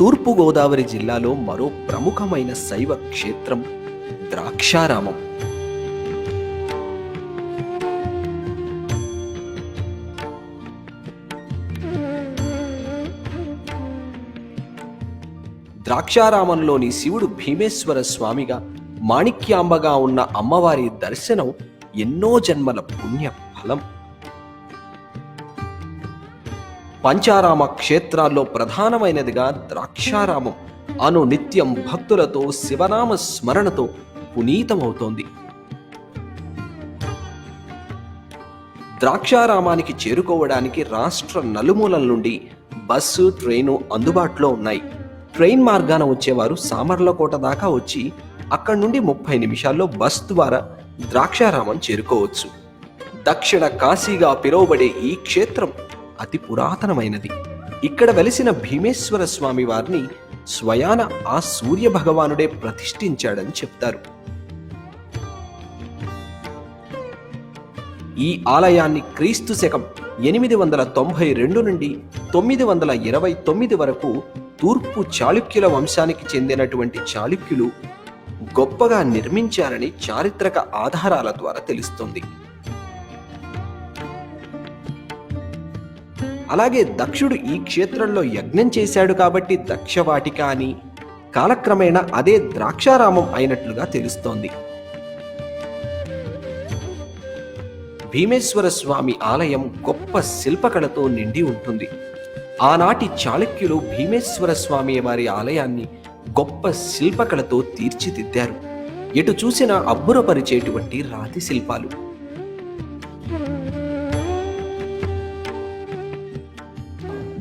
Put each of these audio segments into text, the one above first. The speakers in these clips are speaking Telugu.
తూర్పుగోదావరి జిల్లాలో మరో ప్రముఖమైన శైవ క్షేత్రం ద్రాక్షారామం. ద్రాక్షారామంలోని శివుడు భీమేశ్వర స్వామిగా మాణిక్యాంబగా ఉన్న అమ్మవారి దర్శనం ఎన్నో జన్మల పుణ్య ఫలం పంచారామ క్షేత్రాల్లో ప్రధానమైనదిగా ద్రాక్షారామం. అను నిత్యం భక్తులతో శివనామ స్మరణతో పునీతమవుతోంది. ద్రాక్షారామానికి చేరుకోవడానికి రాష్ట్ర నలుమూలల నుండి బస్సు ట్రైను అందుబాటులో ఉన్నాయి. ట్రైన్ మార్గాన వచ్చేవారు సామర్లకోట దాకా వచ్చి అక్కడి నుండి ముప్పై నిమిషాల్లో బస్ ద్వారా ద్రాక్షారామం చేరుకోవచ్చు. దక్షిణ కాశీగా పిలువబడే ఈ క్షేత్రం అతి పురాతనమైనది. ఇక్కడ వెలిసిన భీమేశ్వర స్వామి వారిని స్వయాన ఆ సూర్య భగవానుడే ప్రతిష్ఠించాడని చెప్తారు. ఈ ఆలయాన్ని క్రీస్తు శకం ఎనిమిది వందల తొంభై రెండు నుండి తొమ్మిది వందల ఇరవై తొమ్మిది వరకు తూర్పు చాళుక్యుల వంశానికి చెందినటువంటి చాళుక్యులు గొప్పగా నిర్మించారని చారిత్రక ఆధారాల ద్వారా తెలుస్తుంది. అలాగే దక్షుడు ఈ క్షేత్రంలో యజ్ఞం చేశాడు కాబట్టి దక్షవాటిక అని కాలక్రమేణా అదే ద్రాక్షారామం అయినట్లుగా తెలుస్తోంది. భీమేశ్వర స్వామి ఆలయం గొప్ప శిల్పకళతో నిండి ఉంటుంది. ఆనాటి చాళుక్యులు భీమేశ్వర స్వామి వారి ఆలయాన్ని గొప్ప శిల్పకళతో తీర్చిదిద్దారు. ఎటు చూసినా అబ్బురపరిచేటువంటి రాతి శిల్పాలు.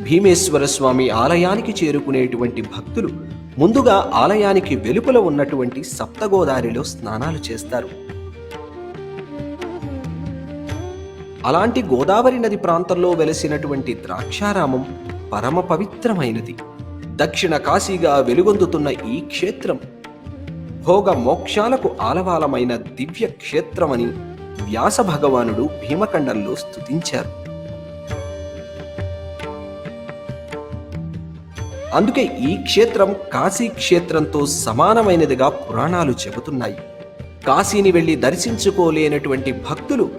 భీమేశ్వర స్వామి ఆలయానికి చేరుకునేటువంటి భక్తులు ముందుగా ఆలయానికి వెలుపల ఉన్నటువంటి సప్తగోదారిలో స్నానాలు చేస్తారు. అలాంటి గోదావరి నది ప్రాంతంలో వెలసినటువంటి ద్రాక్షారామం పరమ పవిత్రమైనది. దక్షిణ కాశీగా వెలుగొందుతున్న ఈ క్షేత్రం భోగ మోక్షాలకు ఆలవాలమైన దివ్య క్షేత్రమని వ్యాస భగవానుడు భీమఖండంలో స్తుతించారు. అందుకే ఈ క్షేత్రం కాశీ క్షేత్రంతో సమానమైనదిగా పురాణాలు చెబుతున్నాయి. కాశీని వెళ్ళి దర్శించుకోలేనటువంటి భక్తులు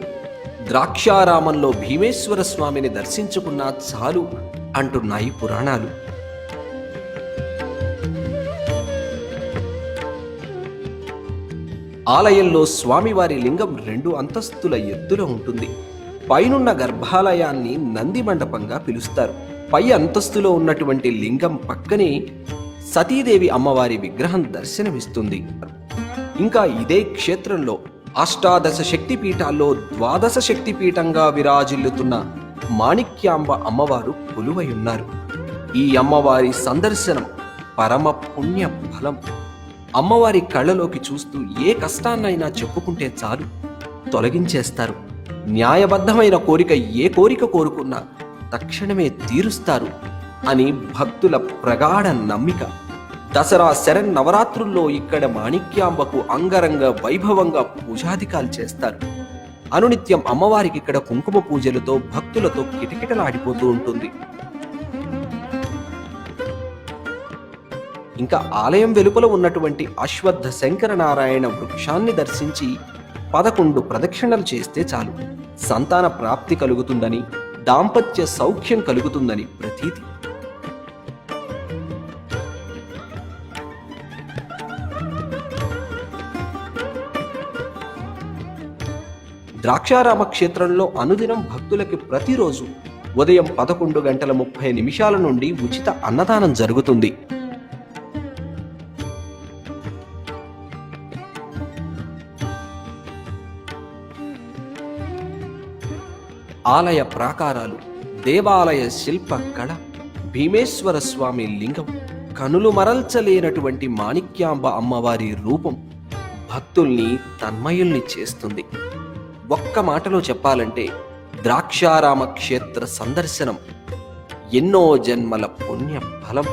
ద్రాక్షారామంలో భీమేశ్వర స్వామిని దర్శించుకున్నా చాలు అంటున్నాయి పురాణాలు. ఆలయంలో స్వామివారి లింగం రెండు అంతస్తుల ఎత్తులో ఉంటుంది. పైనున్న గర్భాలయాన్ని నంది మండపంగా పిలుస్తారు. పై అంతస్తులో ఉన్నటువంటి లింగం పక్కనే సతీదేవి అమ్మవారి విగ్రహం దర్శనమిస్తుంది. ఇంకా ఇదే క్షేత్రంలో అష్టాదశ శక్తి పీఠాల్లో ద్వాదశ శక్తి పీఠంగా విరాజిల్లుతున్న మాణిక్యాంబ అమ్మవారు కొలువై ఉన్నారు ఈ అమ్మవారి సందర్శనం పరమ పుణ్య ఫలం. అమ్మవారి కళ్ళలోకి చూస్తూ ఏ కష్టాన్నైనా చెప్పుకుంటే చాలు తొలగించేస్తారు. న్యాయబద్ధమైన కోరిక ఏ కోరిక కోరుకున్నా తక్షణమే తీరుస్తారు అని భక్తుల ప్రగాఢ నమ్మిక. దసరా శరణ్ నవరాత్రుల్లో ఇక్కడ మాణిక్యాంబకు అంగరంగ వైభవంగా పూజాధికాలు చేస్తారు. అనునిత్యం అమ్మవారికి ఇక్కడ కుంకుమ పూజలతో భక్తులతో కిటకిటలాడిపోతూ ఉంటుంది. ఇంకా ఆలయం వెలుపల ఉన్నటువంటి అశ్వత్థ శంకర నారాయణ వృక్షాన్ని దర్శించి పదకొండు ప్రదక్షిణలు చేస్తే చాలు. సంతాన ప్రాప్తి కలుగుతుందని దాంపత్య సౌఖ్యం కలుగుతుందని ప్రతీతి. ద్రాక్షారామ క్షేత్రంలో అనుదినం భక్తులకి ప్రతిరోజు ఉదయం పదకొండు గంటల ముప్పై నిమిషాల నుండి ఉచిత అన్నదానం జరుగుతుంది. ఆలయ ప్రాకారాలు దేవాలయ శిల్ప కళ భీమేశ్వర స్వామి లింగం కనులు మరల్చలేనటువంటి మాణిక్యాంబ అమ్మవారి రూపం భక్తుల్ని తన్మయుల్ని చేస్తుంది. ఒక్క మాటలో చెప్పాలంటే ద్రాక్షారామ క్షేత్ర సందర్శనం ఎన్నో జన్మల పుణ్య ఫలం